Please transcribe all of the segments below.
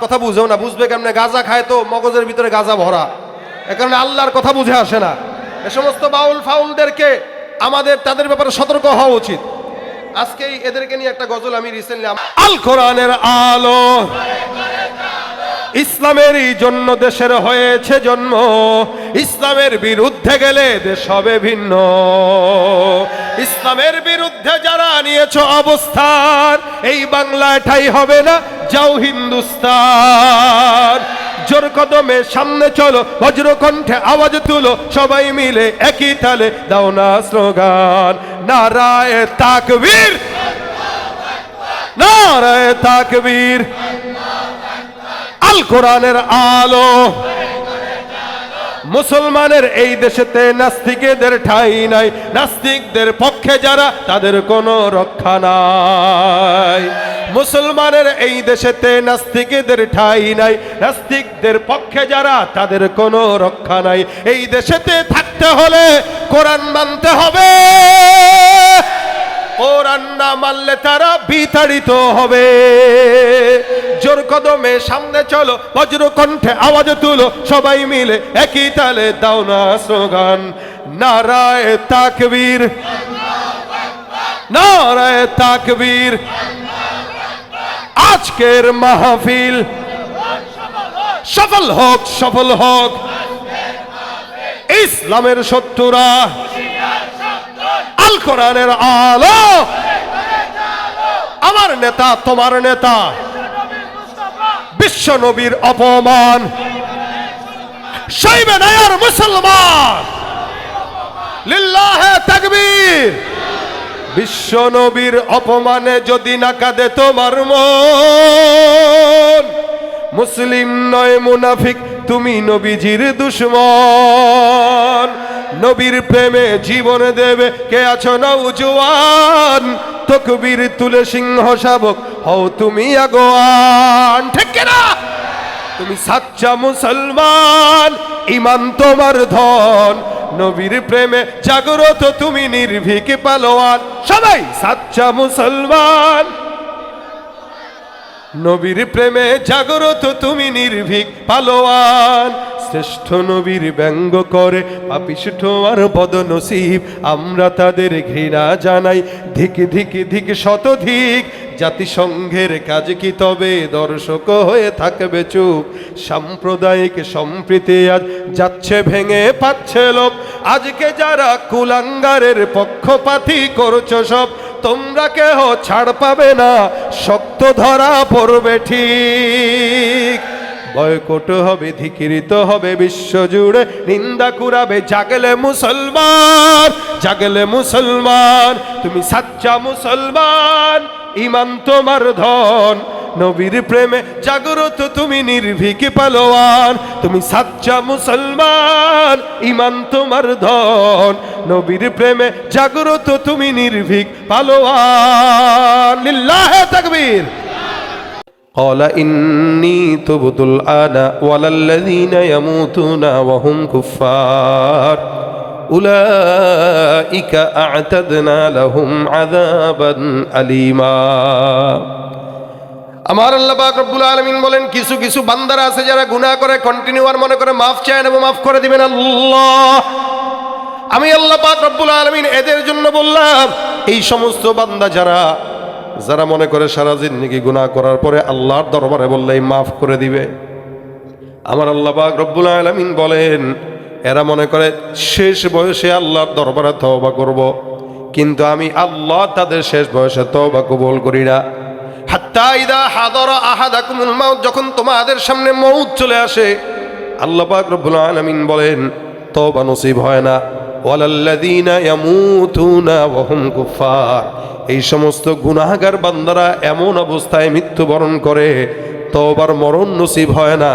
কথা বুঝেও না, বুঝবে কেমনে? গাজা খায় তো মগজের ভিতরে গাজা ভরা। এ কারণে আল্লাহর কথা বুঝে আসে না। এ সমস্ত বাউল ফাউলদেরকে আমাদের, তাদের ব্যাপারে সতর্ক হওয়া উচিত। আজকেই এদেরকে নিয়ে একটা গজল আমি রিসেন্টলি আল কোরআনের আলো ইসলামেরই জন্য দেশের হয়েছে জন্ম। ইসলামের বিরুদ্ধে গেলে দেশ হবে ভিন্ন। ইসলামের বিরুদ্ধে যারা নিয়েছ অবস্থান, এই বাংলায় ঠাই হবে না, যাও হিন্দুস্তান। জোর কদমে সামনে চলো, বজ্রকণ্ঠে আওয়াজ তুলো, সবাই মিলে একই তালে, দাও না স্লোগান। নারায় তাকবীর। নারায় তাকবীর। আল কোরআনের আলো। মুসলমানের এই দেশেতে নাস্তিকেদের ঠাই নাই। নাস্তিকদের পক্ষে যারা, তাদের কোনো রক্ষা নাই। মুসলমানের এই দেশেতে নাস্তিকেদের ঠাই নাই। নাস্তিকদের পক্ষে যারা, তাদের কোনো রক্ষা নাই। এই দেশেতে থাকতে হলে কোরআন মানতে হবে। কোরআন না মানলে তারা বিতাড়িত হবে। জোর কদমে সামনে চলো, বজ্র কণ্ঠে আওয়াজ তুলো, সবাই মিলে একই তালে দাও না স্লোগান। নারায় তাকবীর নারায় তাকবীর। আজকের মাহফিল সফল হোক সফল হোক। ইসলামের শত্রুরা আল কোরআনের আলো আমার নেতা, তোমার নেতা। বিশ্ব নবীর অপমান। সইবে না মুসলমান। লিল্লাহে তাকবীর। বিশ্ব নবীর অপমানে যদি না কাঁদে তোমার মন, মুসলিম নয় মুনাফিক, তুমি নবীজির দুশ্মন। নবীর প্রেমে জীবন দেবে। কে আছো না উজওয়ান? তকবীর তুলে সিংহ শাবক, হও তুমি আগোয়ান। ঠিক না? তুমি সাচ্চা মুসলমান, ইমান তোমার ধন। নবীর প্রেমে জাগ্রত তুমি নির্ভীক পালোয়ান। সবাই সাচ্চা মুসলমান নবীর প্রেমে জাগ্রত তুমি নির্ভীক, পালোয়ান। শ্রেষ্ঠ নবীর ব্যঙ্গ করে পাপিষ্ঠ আর বদনসিব। আমরা তাদের ঘৃণা জানাই, ধিক ধিক ধিক শতধিক। জাতিসংঘের কাজ কি তবে দর্শক হয়ে থাকবে চুপ। সাম্প্রদায়িক সম্প্রীতি আজ যাচ্ছে ভেঙে পাচ্ছে লোক আজকে যারা কুলাঙ্গারের পক্ষপাতী করছ সব তোমরা কেহ ছাড় পাবে না। শক্ত ধরা পড়বে ঠিক। বয়কট হবে ধিকিরিত হবে বিশ্বজুড়ে নিন্দা কুরাবে। জাগলে মুসলমান জাগলে মুসলমান, তুমি সাচ্চা মুসলমান, ইমান তোমার ধন। নবীর প্রেমে জাগ্রত তুমি নির্ভীক পালোয়ান তুমি সাচ্চা মুসলমান ইমান তোমার ধন নবীর প্রেমে জাগ্রত তুমি নির্ভীক পালোয়ান লিল্লাহে তাকবীর قال إني تبت الآن ولا الذين يموتون وهم كفار أولئك أعتدنا لهم عذابا أليما আমার আল্লাহ পাক রব্বুল আলামিন বলেন, কিছু কিছু বান্দারা আছে যারা গুনাহ করে কন্টিনিউ আর মনে করে মাফ চায় এবং মাফ করে দিবেন আল্লাহ। আমি আল্লাহ পাক রব্বুল আলামিন এদের জন্য বললাম, এই সমস্ত বান্দা যারা যারা মনে করে সারা জিন্দগি গুনাহ করার পরে আল্লাহর দরবারে বললেই মাফ করে দিবে। আমার আল্লাহ পাক রব্বুল আলামিন বলেন, এরা মনে করে শেষ বয়সে আল্লাহর দরবারে তওবা করব, কিন্তু আমি আল্লাহ তাদের শেষ বয়সে তওবা কবুল করি না। হাত্তা ইদা হাদরা আহাদাকুমুল মাউত, যখন তোমাদের সামনে মউত চলে আসে, আল্লাহ পাক রব্বুল আলামিন বলেন, তওবা নসিব হয় না। ওয়ালাল্লাযীনা ইয়ামুতুনা ওয়া হুম কুফার এই সমস্ত গুনাহগার বান্দারা এমন অবস্থায় মৃত্যুবরণ করে, তওবার মরণ নসিব হয় না।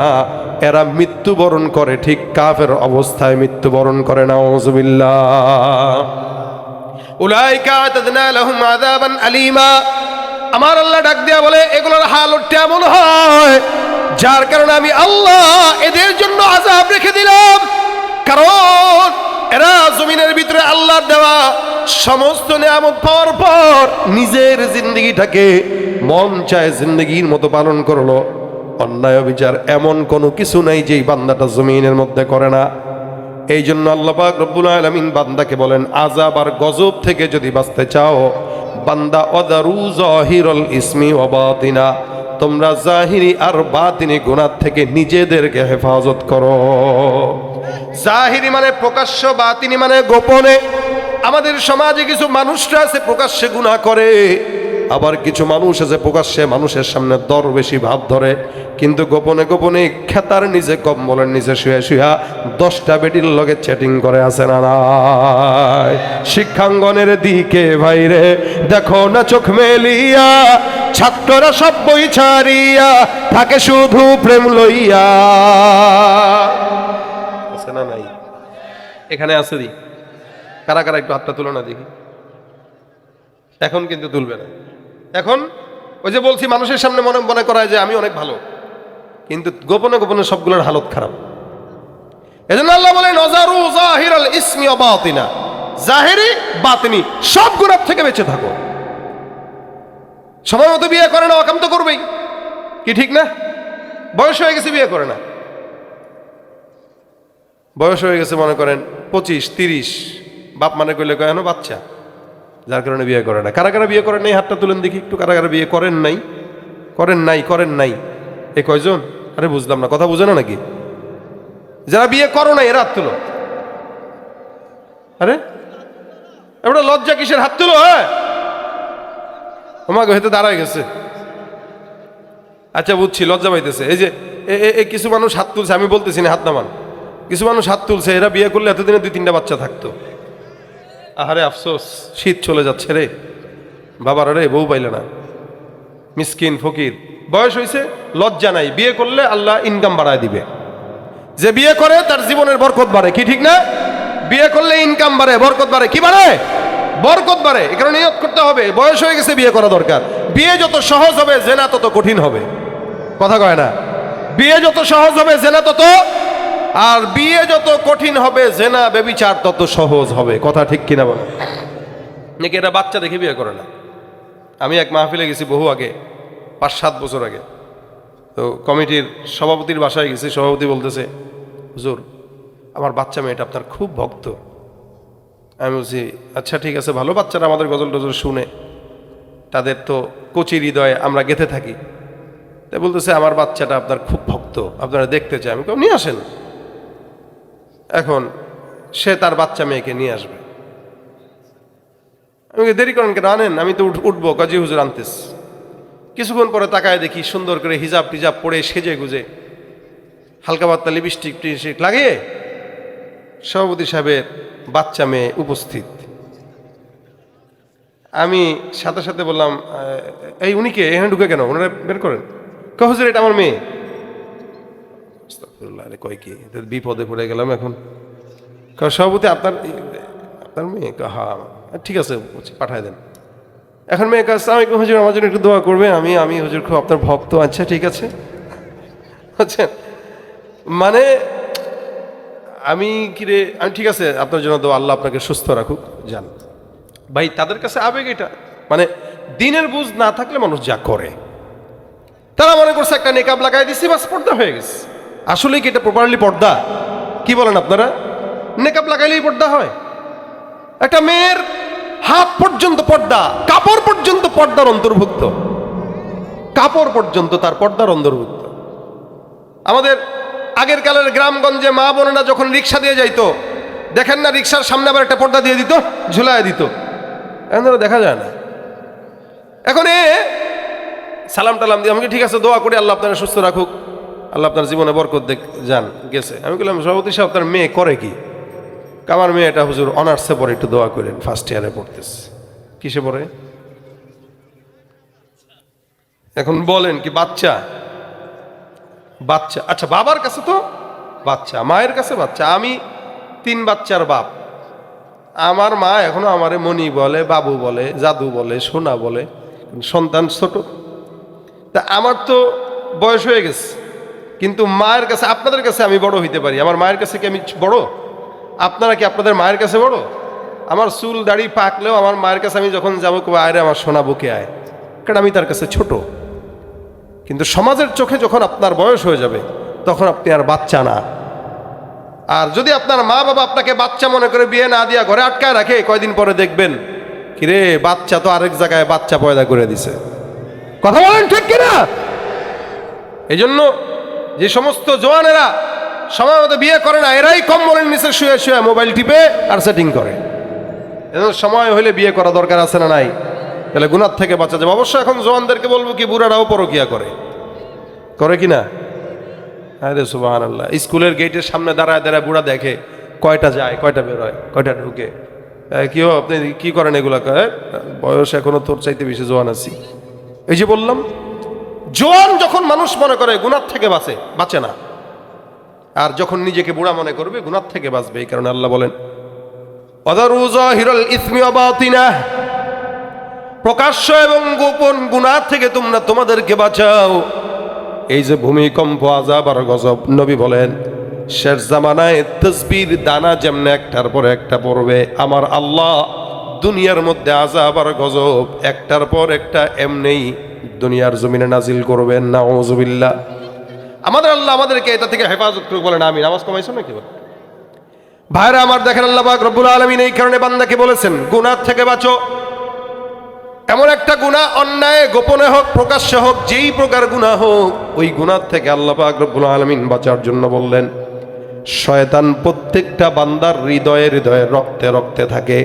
এরা মৃত্যুবরণ করে, ঠিক কাফের অবস্থায় মৃত্যুবরণ করে না ওযুবিল্লাহ উলাইকা আতাদনা লাহুম আযাবান আলীমা। আমার আল্লাহ ডাক দিয়া বলে, এগুলোর হালত এমন হয়, যার কারণে আমি আল্লাহ এদের জন্য আযাব রেখে দিলাম। কারণ এরা জমিনের ভিতরে আল্লাহ দেওয়া সমস্ত নিয়ামত পাওয়ার পর নিজের জিন্দগিটাকে মন চায় জিন্দগির মতো পালন করল। অন্যায় বিচার এমন কোনো কিছু নাই যেই বান্দাটা জমিনের মধ্যে করে না। এই জন্য আল্লাপাক রব্বুল আলমিন বান্দাকে বলেন, আজাব আর গজব থেকে যদি বাঁচতে চাও বান্দা অদারু জহিরল ইসমি অবাদিনা তোমরা জাহিরি আর বাতিনি গুণার থেকে নিজেদেরকে হেফাজত করো। জাহিরি মানে প্রকাশ্য, বাতিনি মানে গোপনে। আমাদের সমাজে কিছু মানুষরা আছে, প্রকাশ্যে গুণা করে। আবার কিছু মানুষ আছে প্রকাশ্যে মানুষের সামনে দর বেশি ভাব ধরে, কিন্তু গোপনে গোপনে খেতার নিচে কম্বলের নিচে শুয়ে শুয়া দশটা বেটির লগে চ্যাটিং করে আছে না শিক্ষাঙ্গনের দিকে ভাইরে, দেখো না চোখ মেলিয়া, ছাত্ররা সব বই ছাড়িয়া থাকে শুধু প্রেম লইয়া। আছে না নাই? এখানে আছে দি। কারা কারা একটু হাতটা তুলো না দেখি। এখন কিন্তু তুলবে না। এখন ওই যে বলছি, মানুষের সামনে মনে মনে করা হয় যে আমি অনেক ভালো, কিন্তু গোপনে গোপনে সবগুলোর হালত খারাপ। এজন্য আল্লাহ বলেন নজারু জাহির আল ইসমি অবাতিনা জাহেরি, বাতিনি, সব গুণার থেকে বেঁচে থাকো। সময় মতো বিয়ে করে না অকাম তো করবেই। কি ঠিক না? বয়স হয়ে গেছে, বিয়ে করে না। বয়স হয়ে গেছে, মনে করেন, পঁচিশ, তিরিশ। বাপ মানে করলে কেন বাচ্চা? যার কারণে বিয়ে করে না। কারা কারা বিয়ে করেন নাই? হাতটা তুলেন দেখি একটু, কারা কারা বিয়ে করেন নাই? করেন নাই করেন নাই। এ কয়জন? আরে বুঝলাম না, কথা বুঝে না নাকি? যারা বিয়ে করো নাই, এরা হাত তুলো। আরে? এবার লজ্জা কিসের? হাত তুলো হ্যাঁ? আমাকে হয়তো দাঁড়ায় গেছে। আচ্ছা বুঝছি, লজ্জা পাইতেছে। এই যে, এ কিছু মানুষ হাত তুলছে, আমি বলতেছি না, হাত নামান। কিছু মানুষ হাত তুলছে, এরা বিয়ে করলে এতদিনে দুই তিনটা বাচ্চা থাকতো। আহারে আফসোস, শীত চলে যাচ্ছে রে। বাবার রে, বউ পাইলে না। মিসকিন, ফকির, বয়স হয়েছে লজ্জা নাই। বিয়ে করলে আল্লাহ ইনকাম বাড়ায় দিবে। যে বিয়ে করে, তার জীবনের বরকত বাড়ে। কি ঠিক না? বিয়ে করলে ইনকাম বাড়ে, বরকত বাড়ে। কি বাড়ে? বরকত বাড়ে। এ কারণে করতে হবে। বয়স হয়ে গেছে, বিয়ে করা দরকার। বিয়ে যত সহজ হবে, জেনা তত কঠিন হবে। কথা কয় না? বিয়ে যত সহজ হবে, জেনা তত আর বিয়ে যত কঠিন হবে, জেনা বেবিচার তত সহজ হবে। কথা ঠিক কিনা বলো? নাকি এটা বাচ্চা দেখে বিয়ে করে না? আমি এক মাহফিলে গেছি বহু আগে পাঁচ সাত বছর আগে। তো কমিটির সভাপতির বাসায় গেছি, সভাপতি বলতেছে, হুজুর, আমার বাচ্চা মেয়েটা আপনার খুব ভক্ত। আমি বলছি আচ্ছা ঠিক আছে, ভালো বাচ্চারা আমাদের গজল টজল শুনে। তাদের তো কচি হৃদয়ে আমরা গেথে থাকি। তাই বলতেছে, আমার বাচ্চাটা আপনার খুব ভক্ত, আপনারা দেখতে চাই। আমি কেউ নিয়ে আসেন। এখন সে তার বাচ্চা মেয়েকে নিয়ে আসবে। আমি দেরি করেন কেন? আনেন, আমি তো উঠ- উঠবো। কাজী হুজুর, আনতেস। কিছুক্ষণ পরে তাকায় দেখি সুন্দর করে হিজাব টিজাব পরে সেজে গুজে হালকা পাতলা লিপস্টিক টিস্টিক লাগিয়ে সভাপতি সাহেবের বাচ্চা মেয়ে উপস্থিত। আমি সাথে সাথে বললাম এই উনিকে এখানে ঢুকে কেন? ওনারা বের করেন? হুজুর, এটা আমার মেয়ে। আস্তাগফিরুল্লাহ, আরে কয় কি? বিপদে পড়ে গেলাম এখন। কারণ সভাপতি আপনার আপনার মেয়ে? হ্যাঁ ঠিক আছে পাঠায় দেন। এখন মেয়ে কাছে আমি হুজুর আমার জন্য একটু দোয়া করবে আমি আমি হুজুর খুব আপনার ভক্ত। আচ্ছা ঠিক আছে। আচ্ছা মানে আমি কিরে আমি ঠিক আছে আপনার জন্য দোয়া আল্লাহ আপনাকে সুস্থ রাখুক যান ভাই তাদের কাছে আবেগ এটা। মানে দিনের বুঝ না থাকলে মানুষ যা করে। তারা মনে করছে একটা নেকাব লাগাই দিছি বাস পর্দা হয়ে গেছে। আসলে কি এটা প্রপারলি পর্দা? কি বলেন আপনারা? নেকাব লাগাইলেই পর্দা হয়। একটা মেয়ের হাত পর্যন্ত পর্দা, কাপড় পর্যন্ত পর্দার অন্তর্ভুক্ত। কাপড় পর্যন্ত তার পর্দার অন্তর্ভুক্ত। আমাদের আগের কালের গ্রামগঞ্জে মা বোনেরা যখন রিক্সা দিয়ে যাইতো, দেখেন না রিক্সার সামনে আবার একটা পর্দা দিয়ে দিত, ঝুলায় দিত। এখন দেখা যায় না। এখন এ, সালাম টালাম দিয়ে আমাকে ঠিক আছে, দোয়া করে, আল্লাহ আপনারা সুস্থ রাখুক। আল্লাহ আপনার জীবনে বরকত দেখ, যান, গেছে। আমি বললাম, সভাপতি সাহেব, আপনার মেয়ে করে কি? আমার মেয়ে এটা হুজুর অনার্সে পড়ে, একটু দোয়া করেন ফার্স্ট ইয়ারে পড়তেছে। কিসে পড়ে? এখন বলেন কি, বাচ্চা? বাচ্চা আচ্ছা বাবার কাছে তো? বাচ্চা, মায়ের কাছে বাচ্চা। আমি তিন বাচ্চার বাপ। আমার মা এখনও আমারে মণি বলে, বাবু বলে, জাদু বলে, সোনা বলে সন্তান ছোট। তা আমার তো বয়স হয়ে গেছে। কিন্তু মায়ের কাছে, আপনাদের কাছে আমি বড় হইতে পারি। আমার মায়ের কাছে কি আমি বড়? আপনারা কি আপনাদের মায়ের কাছে বড়? আমার চুল, দাড়ি পাকলেও আমার মায়ের কাছে আমি যখন যাব কবে আয় রে আমার সোনা বুকে আয়। কারণ আমি তার কাছে ছোট। কিন্তু সমাজের চোখে যখন আপনার বয়স হয়ে যাবে, তখন আপনি আর বাচ্চা না। আর যদি আপনার মা বাবা আপনাকে বাচ্চা মনে করে বিয়ে না দিয়া ঘরে আটকায় রাখে, কয়দিন পরে দেখবেন, কিরে, বাচ্চা তো আরেক জায়গায় বাচ্চা পয়দা করে দিছে। কথা বলেন ঠিক কিনা? এই জন্য যে সমস্ত জোয়ানেরা সময় মতো বিয়ে করে না, এরাই কম্বলের নিচে শুয়ে শুয়ে মোবাইল টিপে আর সেটিং করে। এজন্য সময় হলে বিয়ে করা দরকার আছে না নাই? তাহলে গুনার থেকে বাঁচা যাবে। অবশ্য এখন জোয়ানদেরকে বলব কি, বুড়ারাও পরকিয়া করে। করে কি না? আরে সুবাহান আল্লাহ স্কুলের গেটের সামনে দাঁড়ায় দাঁড়ায় বুড়া দেখে কয়টা যায়, কয়টা বেরোয়, কয়টা ঢুকে। কি আপনি কি করেন এগুলা? বয়স এখনও তোর চাইতে বেশি জোয়ান আছি। এই যে বললাম জোয়ান যখন মানুষ মনে করে গুনার থেকে বাঁচে বাঁচে না। আর যখন নিজেকে বুড়া মনে করবে গুনার থেকে বাঁচবে, এই কারণে আল্লাহ বলেন প্রকাশ্য এবং গোপন গুনার থেকে তোমরা তোমাদেরকে বাঁচাও। এই যে ভূমিকম্প আজাব আর গজব, নবী বলেন, শেষ জামানায় তসবির, দানা যেমন একটার পর একটা পড়বে, আমার আল্লাহ দুনিয়ার মধ্যে আজাব আর গজব, একটার পর একটা এমনেই দুনিয়ার জমিনে নাজিল করবেন না ওজবিল্লা আমাদের আল্লাহ আমাদেরকে এটা থেকে হেফাজত করুক বলেন আমি নামাজ কমাইছো নাকি বল ভাইরা আমার দেখেন আল্লাহ রব্বুল আলমিন এই কারণে বান্দাকে বলেছেন গুনার থেকে বাঁচো। এমন একটা গুণা অন্যায় গোপনে হোক, প্রকাশ্যে হোক, যেই প্রকার গুণা হোক, ওই গুণার থেকে আল্লাহ পাক রব্বুল আলমিন বাঁচার জন্য বললেন, শয়তান প্রত্যেকটা বান্দার হৃদয়ে হৃদয়ে রক্তে রক্তে থাকে।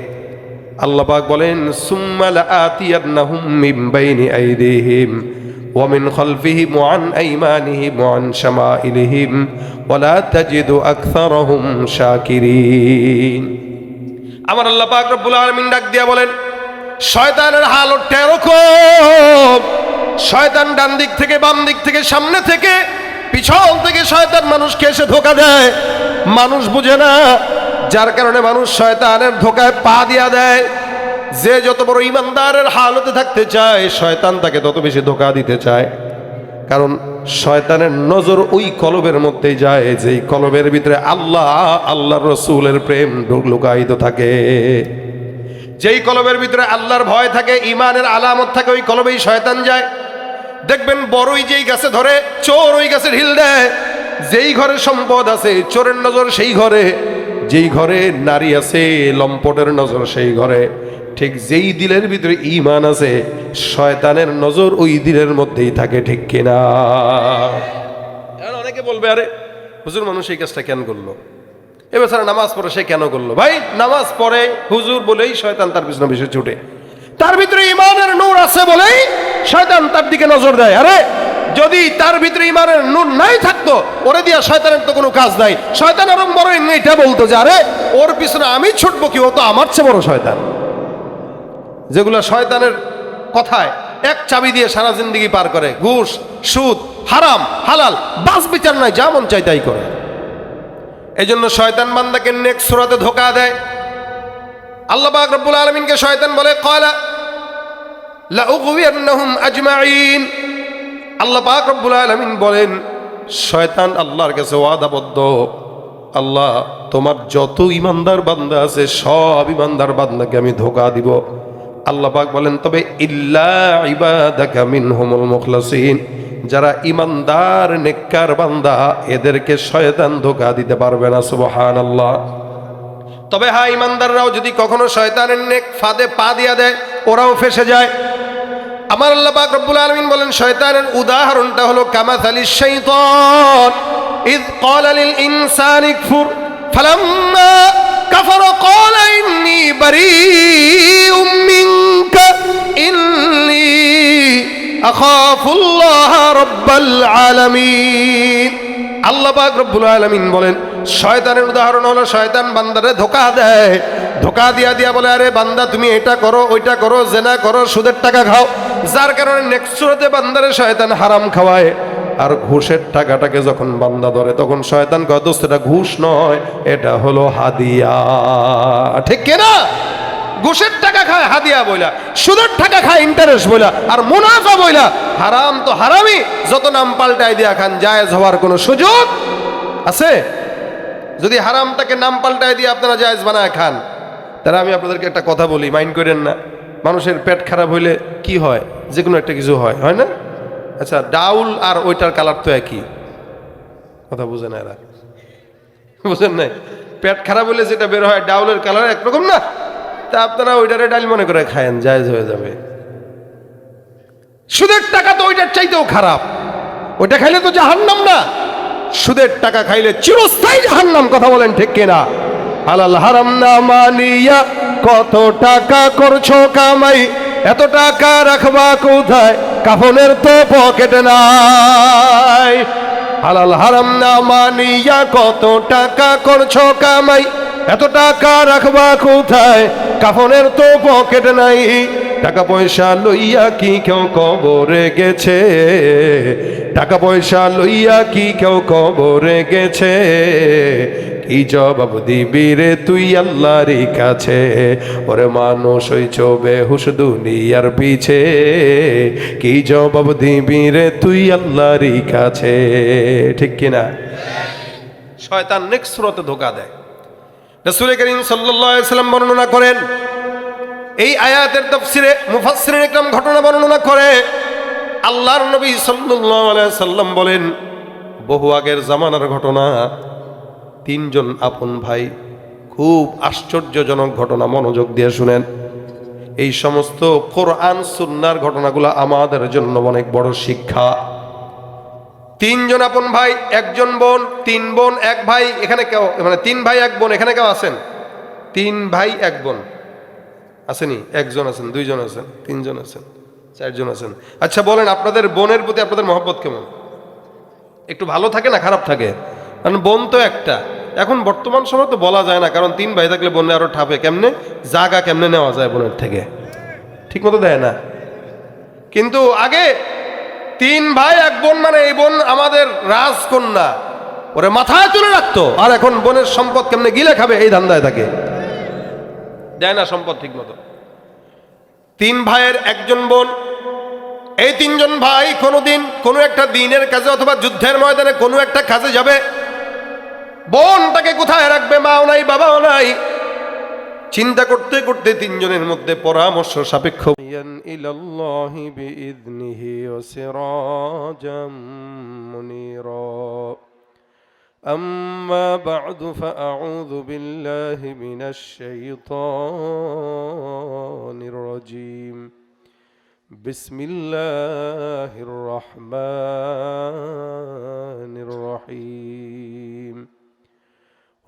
আল্লাহ পাক বলেন সুম্মাল আতিয়ান্নাহুম মিন বাইনি আইদিহিম ومن خلفهم وعن أيمانهم وعن شمائلهم ولا تجد أكثرهم شاكرين আমার আল্লাহ পাক রব্বুল আলামিন ডাক দিয়া বলেন শয়তানের হালতটা এরকম শয়তান ডান দিক থেকে বাম দিক থেকে সামনে থেকে পিছন থেকে শয়তান মানুষকে এসে ধোকা দেয় মানুষ বুঝে না যার কারণে মানুষ শয়তানের ধোকায় পা দিয়া দেয়। যে যত বড় ইমানদারের হালতে থাকতে চায়, শয়তান তাকে তত বেশি ধোকা দিতে চায়। কারণ শয়তানের নজর ওই কলবের মধ্যেই যায়, যেই কলবের ভিতরে আল্লাহ আল্লাহর রসুলের প্রেম লুকায়িত থাকে। যেই কলবের ভিতরে আল্লাহর ভয় থাকে, ইমানের আলামত থাকে, ওই কলবেই শয়তান যায়। দেখবেন বড়ই যেই গাছে ধরে, চোর ওই গাছে ঢিল দেয়। যেই ঘরে সম্পদ আছে, চোরের নজর সেই ঘরে। যেই ঘরে নারী আছে, লম্পটের নজর সেই ঘরে। ঠিক যেই দিলের ভিতরে ইমান আছে, শয়তানের নজর ওই দিলের মধ্যেই থাকে, ঠিক কিনা? অনেকে বলবে, আরে, হুজুর মানুষ এই কাজটা কেন করল? এবার নামাজ পড়ে, সে কেন করল? ভাই, নামাজ পড়ে হুজুর বলেই শয়তান তার পিছনে বেশি ছুটে। তার ভিতরে ইমানের নূর আছে বলেই শয়তান তার দিকে নজর দেয়। আরে যদি তার ভিতরে ইমানের নূর নাই থাকতো, ওরে দিয়া শয়তানের তো কোনো কাজ নাই। শয়তান এবং বড় এটা বলতো যে, আরে, ওর পিছনে আমি ছুটবো কি, ও তো আমার চেয়ে বড় শয়তান। যেগুলো শয়তানের কথায় এক চাবি দিয়ে সারা জিন্দগি পার করে, ঘুষ, সুদ, হারাম, হালাল, বাস বিচার নাই, যা মন চাই তাই করে। এই জন্য শয়তান বান্দাকে নেক্সট সুরাতে ধোকা দেয়। আল্লাহ পাক রব্বুল আলমিনকে শয়তান বলে, কয়লা লাউগবিয়ান্নাহুম আজমাইন। আল্লাহ পাক রব্বুল আলমিন বলেন, শয়তান আল্লাহর কাছে ওয়াদাবদ্ধ। আল্লাহ, তোমার যত ইমানদার বান্দা আছে, সব ইমানদার বান্দাকে আমি ধোকা দিব। আল্লাহ পাক বলেন, তবে ইল্লা ইবাদাকা মিনহুমুল মুখলাসিন। যারা ইমানদার নেককার বান্দা, এদেরকে শয়তান ধোকা দিতে পারবে না, সুবহানাল্লাহ। তবে হ্যাঁ ইমানদাররাও যদি কখনো শয়তানের নেক ফাঁদে পা দিয়া দেয়, ওরাও ফেসে যায়। আমার আল্লাহ পাক রব্বুল আলামিন বলেন, শয়তানের উদাহরণটা হলো কামাথালি শাইতান ইদ ক্বালা লিল ইনসানি কফুর ফালাম্মা কাফারা, ক্বালা ইন্নী বারীউম মিনকা, ইন্নী আখাফুল্লাহ রাব্বাল আলামিন। আল্লাহ পাক রব্বুল আলামিন বলেন, শয়তানের উদাহরণ হলো, শয়তান বান্দারে ধোকা দেয়, ধোকা দিয়া দিয়া বলে, আরে বান্দা, তুমি এটা করো, ওইটা করো, জেনা করো, সুদের টাকা খাও। যার কারণে নেক্সট বান্দারে শয়তান হারাম খাওয়ায়। আর ঘুষের টাকাটাকে যখন বান্দা ধরে, তখন শয়তান কয়, দোস্ত, এটা ঘুষ নয়, এটা হলো হাদিয়া। ঠিক কিনা ঘুষের টাকা খায়, হাদিয়া বইলা। সুদের টাকা খায় ইন্টারেস্ট বইলা। আর মুনাফা বইলা। হারাম তো হারামই, যত নাম পাল্টাই দিয়া খান, জায়েজ হওয়ার কোনো সুযোগ আছে? যদি হারামটাকে নাম পাল্টাই দিয়ে আপনারা জায়েজ বানায় খান, তাহলে আমি আপনাদেরকে একটা কথা বলি, মাইন্ড করেন না। মানুষের পেট খারাপ হইলে কি হয়? যে কোনো একটা কিছু হয় হয় না? আচ্ছা ডাউল আর ওইটার কালার তো একই। কথা বুঝে না এরা। বুঝেন নাই? পেট খারাপ হলে যেটা বের হয়, ডাউলের কালার একরকম না? তা আপনারা ওইটারে ডাল মনে করে খায়েন, জায়জ হয়ে যাবে। সুদের টাকা তো ওইটার চাইতেও খারাপ। ওইটা খাইলে তো জাহান্নাম না। সুদের টাকা খাইলে চিরস্থায়ী জাহান্নাম, কথা বলেন ঠিক কিনা? হালাল হারাম না মানিয়া কত টাকা করছ কামাই? এত টাকা রাখবা কোথায়? কাফনের তো পকেট নাই। হালাল হারাম না মানিয়া কত টাকা করছ কামাই? এত টাকা রাখবা কোথায়? কাফনের তো পকেট নাই। টাকা পয়সা লইয়া কি কেউ কবরে গেছে? টাকা পয়সা লইয়া কি কেউ কবরে গেছে? কি জবাব দিবি রে তুই আল্লাহর কাছে? ওরে মানুষ ওই চোবে হুস দুনিয়ার পিছে। কি জবাব দিবি রে তুই আল্লাহর কাছে? ঠিক কিনা? শয়তান নেক্সট স্রোতে ধোকা দেয়। রসুল করিম সাল্লাম বর্ণনা করেন এই আয়াতের তফসিরে মুফাসসিরিন ইকরাম ঘটনা বর্ণনা করে, আল্লাহর নবী আলাইহি সাল্লাম বলেন, বহু আগের জামানার ঘটনা, তিনজন আপন ভাই খুব আশ্চর্যজনক ঘটনা মনোযোগ দিয়ে শুনেন। এই সমস্ত কোরআন সুন্নার ঘটনাগুলো আমাদের জন্য অনেক বড় শিক্ষা। তিনজন আপন ভাই, একজন বোন, তিন বোন, এক ভাই, এখানে কেউ মানে তিন ভাই, এক বোন, এখানে কেউ আছেন? তিন ভাই, এক বোন। আসেনি? একজন আছেন, দুইজন আছেন, তিনজন আছেন, চারজন আছেন। আচ্ছা বলেন, আপনাদের বোনের প্রতি আপনাদের মহব্বত কেমন? একটু ভালো থাকে না খারাপ থাকে? কারণ বোন তো একটা। এখন বর্তমান সময় তো বলা যায় না, কারণ তিন ভাই থাকলে বোনে আরও ঠাপে কেমনে? জাগা কেমনে নেওয়া যায় বোনের থেকে? ঠিক মতো দেয় না। কিন্তু আগে তিন ভাই, এক বোন মানে এই বোন আমাদের রাজকন্যা। ওরে মাথায় তুলে রাখতো। আর এখন বোনের সম্পদ কেমনে গিলে খাবে এই ধান্দায় থাকে দেয় না সম্পদ ঠিক মতো তিন ভাইয়ের একজন বোন, এই তিনজন ভাই কোনোদিন কোনো একটা দিনের কাজে অথবা যুদ্ধের ময়দানে কোনো একটা কাজে যাবে। বোন তাকে কোথায় রাখবে, মাও নাই, বাবাও নাই? চিন্তা করতে করতে তিনজনের মধ্যে পরামর্শ সাপেক্ষ। ইলাল্লাহি أما بعد فأعوذ بالله من الشيطان الرجيم. بسم الله الرحمن الرحيم.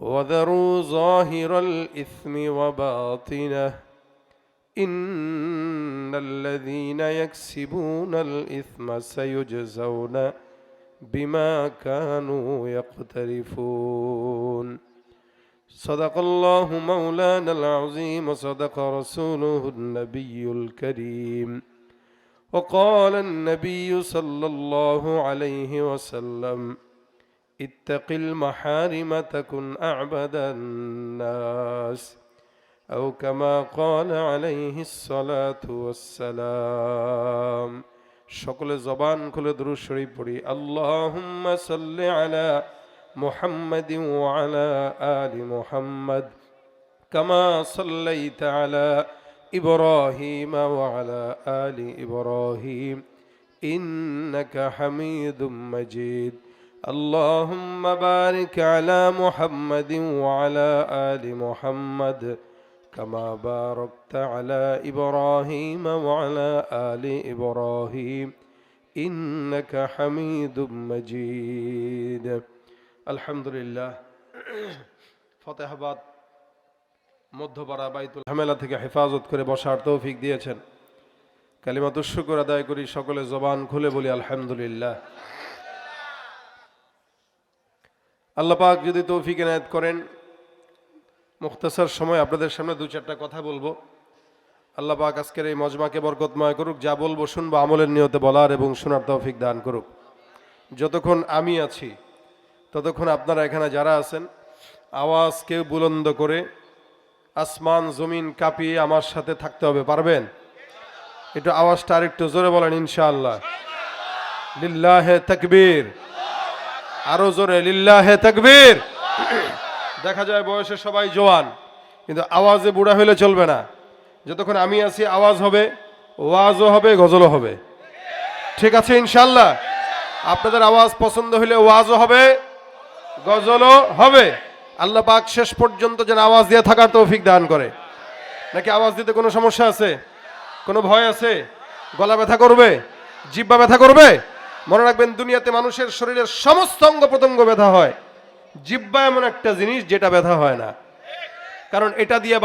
وذروا ظاهر الإثم وباطنه. إن الذين يكسبون الإثم سيجزون بما كانوا يقترفون. صدق الله مولانا العظيم وصدق رسوله النبي الكريم. وقال النبي صلى الله عليه وسلم اتق المحارم تكن أعبد الناس أو كما قال عليه الصلاة والسلام. সকলে জবান খুলে দুরূদ শরীফ পড়ি আল্লাহুম্মা সাল্লি আলা মুহাম্মাদিন ওয়া আলা আলি মুহাম্মাদ কামা সাল্লাইতা আলা ইব্রাহিম ওয়া আলা আলি ইব্রাহিম ইন্নাকা হামিদুম মাজিদ اللهم بارك على محمد وعلى آل محمد كما باركت على إبراهيم وعلى آل إبراهيم إنك حميد مجيد الحمد لله ফতেহাবাদ মধ্যপাড়া বাইতুল হামেলা থেকে হেফাজত করে বসার তৌফিক দিয়েছেন কালিমাত শুকর আদায় করি সকলে জবান খুলে বলি আলহামদুলিল্লাহ আল্লাহ পাক যদি তৌফিক এনায়ত করেন মুখতাসার সময় আপনাদের সামনে দু চারটা কথা বলব। আল্লাহ পাক আজকের এই মজমাকে বরকতময় করুক, যা বলব শুনব, আমলের নিয়তে বলার এবং শোনার তৌফিক দান করুক। যতক্ষণ আমি আছি, ততক্ষণ আপনারা এখানে যারা আছেন, আওয়াজ কেউ বুলন্দ করে আসমান, জমিন কাঁপিয়ে আমার সাথে থাকতে হবে, পারবেন? একটু আওয়াজটা আরেকটু জোরে বলেন, ইনশাআল্লাহ। লিল্লাহে তাকবীর। আরও জোরে, লিল্লাহে তাকবীর। দেখা যায় বয়সে সবাই জোয়ান, কিন্তু আওয়াজে বুড়া হলে চলবে না। যতক্ষণ আমি আছি, আওয়াজ হবে, ওয়াজও হবে, গজলও হবে। ঠিক আছে ইনশাল্লাহ আপনাদের আওয়াজ পছন্দ হলে ওয়াজও হবে, গজলও হবে। আল্লাহ পাক শেষ পর্যন্ত যেন আওয়াজ দিয়ে থাকার তৌফিক দান করে। নাকি আওয়াজ দিতে কোনো সমস্যা আছে? কোনো ভয় আছে? গলা ব্যথা করবে? জিব্বা ব্যথা করবে? মনে রাখবেন, দুনিয়াতে মানুষের শরীরের সমস্ত অঙ্গ প্রত্যঙ্গ ব্যথা হয়। জিব্বা এমন একটা জিনিস যেটা ব্যথা হয় না। কারণ এটা দিয়ে